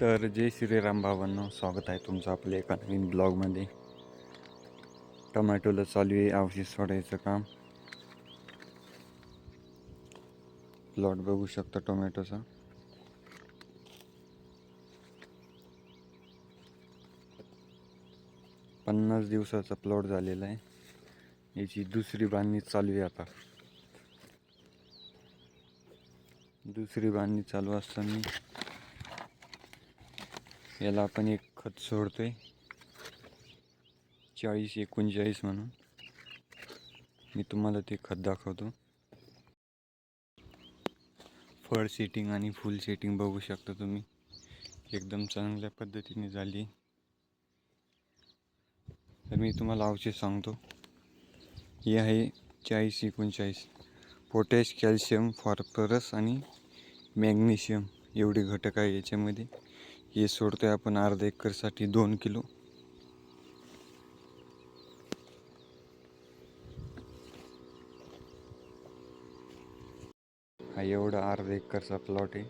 तर जय श्रीराम बाबांनो स्वागत आहे तुमचं आपल्या एका नवीन ब्लॉगमध्ये. टोमॅटोला चालू आहे औषध सोडायचं काम. प्लॉट बघू शकता टोमॅटोचा. पन्नास दिवसाचा प्लॉट झालेला आहे. याची दुसरी बांधणी चालू आहे आता. दुसरी बांधणी चालू असताना याला आपण एक खत सोडतोय. चाळीस एकोणचाळीस म्हणून. मी तुम्हाला ते खत दाखवतो. फळ सेटिंग आणि फुल सेटिंग बघू शकता तुम्ही. एकदम चांगल्या पद्धतीने झाली. तर मी तुम्हाला औषध सांगतो. हे आहे चाळीस एकोणचाळीस. पोटॅश कॅल्शियम फॉस्फरस आणि मॅग्नेशियम. एवढे घटक आहे याच्यामध्ये. हे सोडतोय आपण अर्धा एकरसाठी दोन किलो. हा एवढा अर्धा एकरचा प्लॉट आहे.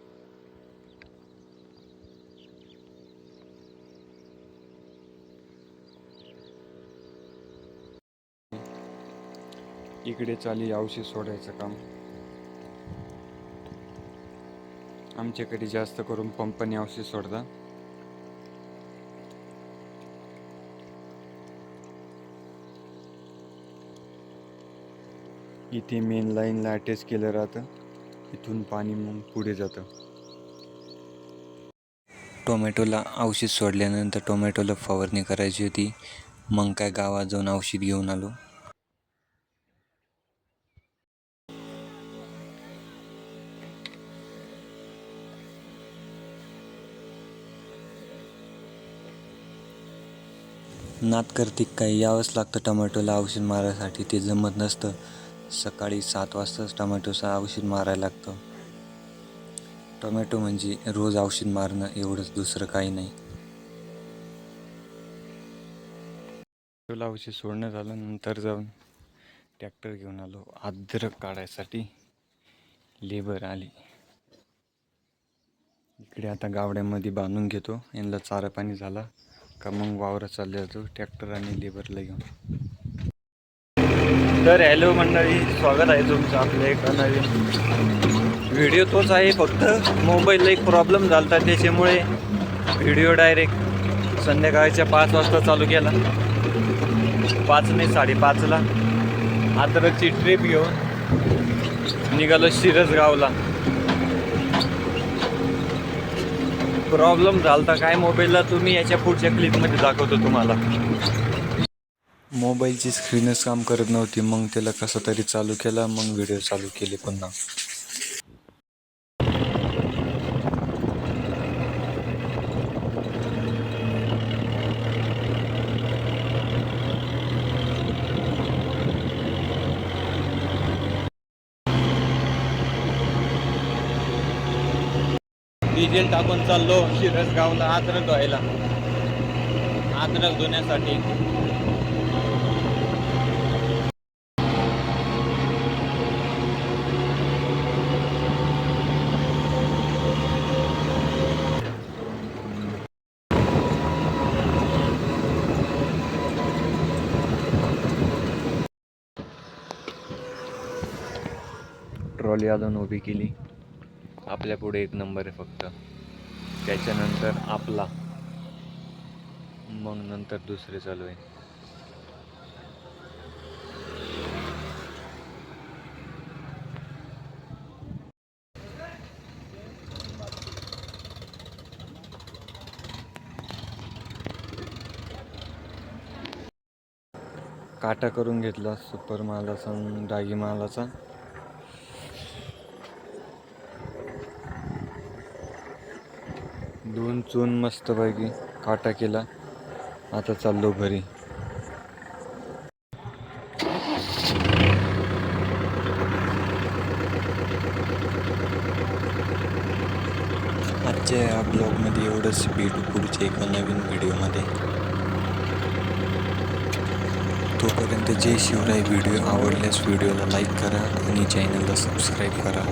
इकडे चाली औषध सोडायचं काम. आमच्याकडे जास्त करून पंपाने औषध सोडतात. इथे मेन लाईनला अटॅच केलं राहतं. इथून पाणी मग पुढे जातं. टोमॅटोला औषध सोडल्यानंतर टोमॅटोला फवारणी करायची होती. मग काय गावात जाऊन औषध घेऊन आलो. नात करते काही यावंच लागतं टोमॅटोला औषध मारायसाठी. ते जमत नसतं. सकाळी सात वाजताच टोमॅटोचं औषध मारायला लागतं. टोमॅटो म्हणजे रोज औषध मारणं एवढंच दुसरं काही नाही. तुला औषध सोडण्यात आलं नंतर जाऊन ट्रॅक्टर घेऊन आलो. अद्रक काढायसाठी लेबर आली. इकडे आता गावड्यामध्ये बांधून घेतो. यांना चारा पाणी झाला का मग वावरात चालले जातो. ट्रॅक्टर आणि लेबरला घेऊन. तर हॅलो मंडळी स्वागत आहे तुमचं आपल्या एका नवीन व्हिडिओ तोच आहे. फक्त मोबाईलला एक प्रॉब्लेम झाला होता त्याच्यामुळे व्हिडिओ डायरेक्ट संध्याकाळच्या पाच वाजता चालू केला. पाच नाही साडेपाचला आदरची ट्रिप घेऊन निघालो शिरसगावला. प्रॉब्लेम झालता काय मोबाईलला तुम्ही याच्या पुढच्या क्लिपमध्ये दाखवतो तुम्हाला. मोबाईलची स्क्रीनच काम करत नव्हती. मग त्याला कसा तरी चालू केला मग व्हिडिओ चालू केले पुन्हा. डिझेल टाकून चाललो. शिरसगावला अद्रक धुवायला. आदरक धुण्यासाठी. ट्रॉली अजून उभी केली. आपल्या पुढे एक नंबर आहे फक्त. त्याच्यानंतर आपला. मग नंतर दुसरे चालू आहे. काटा करून घेतला सुपर मालाचा दागी मालाचा दोन चून मस्तपैकी काटा केला. आता चाललो घरी. आजच्या या ब्लॉगमध्ये एवढंच. भेटू पुढच्या एका नवीन व्हिडिओमध्ये. तोपर्यंत जय शिवराय. व्हिडिओ आवडल्यास व्हिडिओला लाईक करा आणि चॅनलला सबस्क्राईब करा.